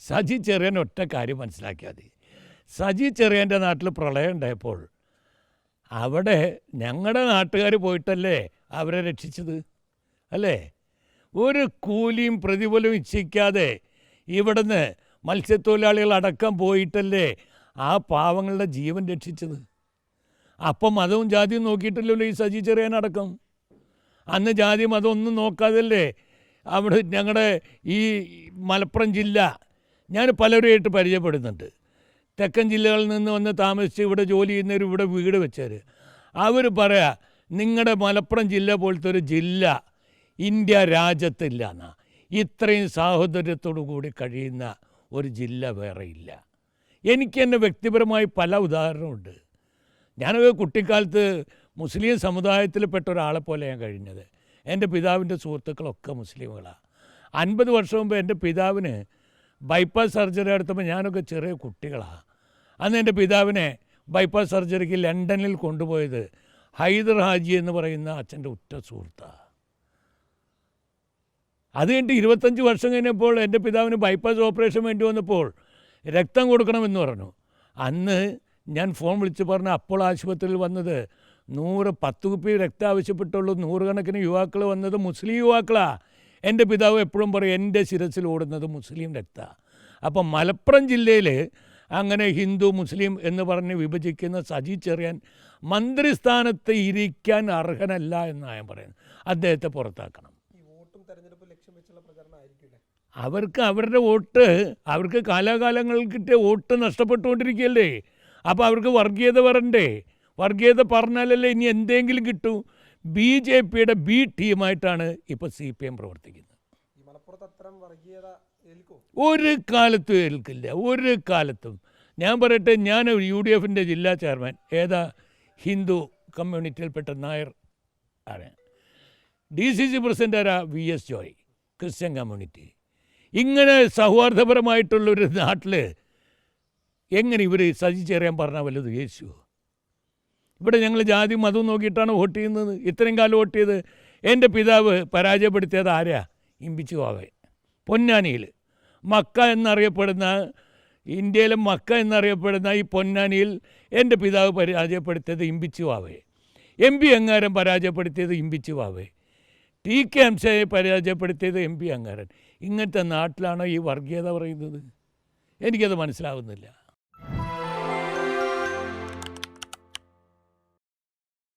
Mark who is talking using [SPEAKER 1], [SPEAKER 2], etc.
[SPEAKER 1] സജി ചെറിയൻ ഒറ്റ കാര്യം മനസ്സിലാക്കിയാൽ മതി. സജി ചെറിയന്റെ നാട്ടിൽ പ്രളയം ഉണ്ടായപ്പോൾ അവിടെ ഞങ്ങളുടെ നാട്ടുകാർ പോയിട്ടല്ലേ അവരെ രക്ഷിച്ചത്? അല്ലേ? ഒരു കൂലിയും പ്രതിഫലവും ഇച്ഛിക്കാതെ ഇവിടുന്ന് മത്സ്യത്തൊഴിലാളികൾ അടക്കം പോയിട്ടല്ലേ ആ പാവങ്ങളുടെ ജീവൻ രക്ഷിച്ചത്? അപ്പം മതവും ജാതിയും നോക്കിയിട്ടില്ലല്ലോ ഈ സജി ചെറിയൻ അടക്കം. അന്ന് ജാതി മതം ഒന്നും നോക്കാതല്ലേ അവിടെ ഞങ്ങളുടെ ഈ മലപ്പുറം ജില്ല ഞാൻ പലരുമായിട്ട് പരിചയപ്പെടുന്നുണ്ട്. തെക്കൻ ജില്ലകളിൽ നിന്ന് വന്ന് താമസിച്ച് ഇവിടെ ജോലി ചെയ്യുന്നവർ ഇവിടെ വീട് വെച്ചവർ അവർ പറയാ നിങ്ങളുടെ മലപ്പുറം ജില്ല പോലത്തെ ഒരു ജില്ല ഇന്ത്യ രാജ്യത്തില്ല എന്നാ ഇത്രയും സാഹോദര്യത്തോടു കൂടി കഴിയുന്ന ഒരു ജില്ല വേറെ ഇല്ല. എനിക്ക് തന്നെ വ്യക്തിപരമായി പല ഉദാഹരണമുണ്ട് ഞാനൊക്കെ കുട്ടിക്കാലത്ത് മുസ്ലിം സമുദായത്തിൽപ്പെട്ട ഒരാളെ പോലെ ഞാൻ കഴിഞ്ഞത്. എന്റെ പിതാവിന്റെ സുഹൃത്തുക്കളൊക്കെ മുസ്ലിമുകളാണ് അൻപത് വർഷം മുമ്പ് എന്റെ പിതാവിന് ബൈപ്പാസ് സർജറി നടത്തുമ്പോൾ ഞാനൊക്കെ ചെറിയ കുട്ടികളാണ് അന്ന് എന്റെ പിതാവിനെ ബൈപ്പാസ് സർജറിക്ക് ലണ്ടനിൽ കൊണ്ടുപോയത് ഹൈദർ ഹാജി എന്ന് പറയുന്ന അച്ഛന്റെ ഉറ്റ സുഹൃത്താണ് അത് കഴിഞ്ഞിട്ട് ഇരുപത്തഞ്ച് വർഷം കഴിഞ്ഞപ്പോൾ എന്റെ പിതാവിന് ബൈപ്പാസ് ഓപ്പറേഷൻ വേണ്ടി വന്നപ്പോൾ രക്തം കൊടുക്കണമെന്ന് പറഞ്ഞു. അന്ന് ഞാൻ ഫോൺ വിളിച്ച് പറഞ്ഞ അപ്പോൾ ആശുപത്രിയിൽ വന്നത് നൂറ് പത്ത് കുപ്പി രക്തം ആവശ്യപ്പെട്ടുള്ളൂ നൂറുകണക്കിന് യുവാക്കൾ വന്നത് മുസ്ലിം യുവാക്കളാ. എന്റെ പിതാവ് എപ്പോഴും പറയും എന്റെ ശിരസിൽ ഓടുന്നത് മുസ്ലിം രക്തമാണ് അപ്പം മലപ്പുറം ജില്ലയിൽ അങ്ങനെ ഹിന്ദു മുസ്ലിം എന്ന് പറഞ്ഞ് വിഭജിക്കുന്ന സജി ചെറിയാൻ മന്ത്രിസ്ഥാനത്ത് ഇരിക്കാൻ അർഹനല്ല എന്നാണ് ഞാൻ പറയുന്നത്. അദ്ദേഹത്തെ പുറത്താക്കണം. അവർക്ക് അവരുടെ വോട്ട് അവർക്ക് കാലാകാലങ്ങൾ കിട്ടിയ വോട്ട് നഷ്ടപ്പെട്ടുകൊണ്ടിരിക്കുകയല്ലേ? അപ്പോൾ അവർക്ക് വർഗീയത വരണ്ടേ? വർഗീയത പറഞ്ഞാലല്ലേ ഇനി എന്തെങ്കിലും കിട്ടൂ? ബി ജെ പിയുടെ ബി ടീമായിട്ടാണ് ഇപ്പോൾ സി പി എം പ്രവർത്തിക്കുന്നത്. ഒരു കാലത്തും ഏൽക്കില്ല. ഒരു കാലത്തും. ഞാൻ പറയട്ടെ ഞാൻ യു ഡി എഫിന്റെ ജില്ലാ ചെയർമാൻ ഏതാ ഹിന്ദു കമ്മ്യൂണിറ്റിയിൽപ്പെട്ട നായർ ആണ്. ഡി സി സി പ്രസിഡന്റ് ആരാ? V S Joy Christian community. ഇങ്ങനെ സൗഹാർദ്ദപരമായിട്ടുള്ളൊരു നാട്ടിൽ എങ്ങനെ ഇവർ സജിച്ചേറിയാൻ പറഞ്ഞാൽ വല്ലത് യേശു ഇവിടെ ഞങ്ങൾ ജാതി മതവും നോക്കിയിട്ടാണ് വോട്ട് ചെയ്യുന്നത്. ഇത്രയും കാലം വോട്ട് ചെയ്ത് എന്റെ പിതാവ് പരാജയപ്പെടുത്തിയത് ആരാ? ഇമ്പിച്ചു വാവേ പൊന്നാനിയിൽ. മക്ക എന്നറിയപ്പെടുന്ന ഇന്ത്യയിലെ മക്ക എന്നറിയപ്പെടുന്ന ഈ പൊന്നാനിയിൽ എന്റെ പിതാവ് പരാജയപ്പെടുത്തിയത് ഇമ്പിച്ചു വാവേ എം പി അങ്ങാരൻ പരാജയപ്പെടുത്തിയത് ഇമ്പിച്ചു വാവേ ടി കെ അംശയെ പരാജയപ്പെടുത്തിയത് എം പി അങ്ങാരൻ. ഇങ്ങനത്തെ നാട്ടിലാണോ ഈ വർഗീയത പറയുന്നത്? എനിക്കത് മനസ്സിലാവുന്നില്ല.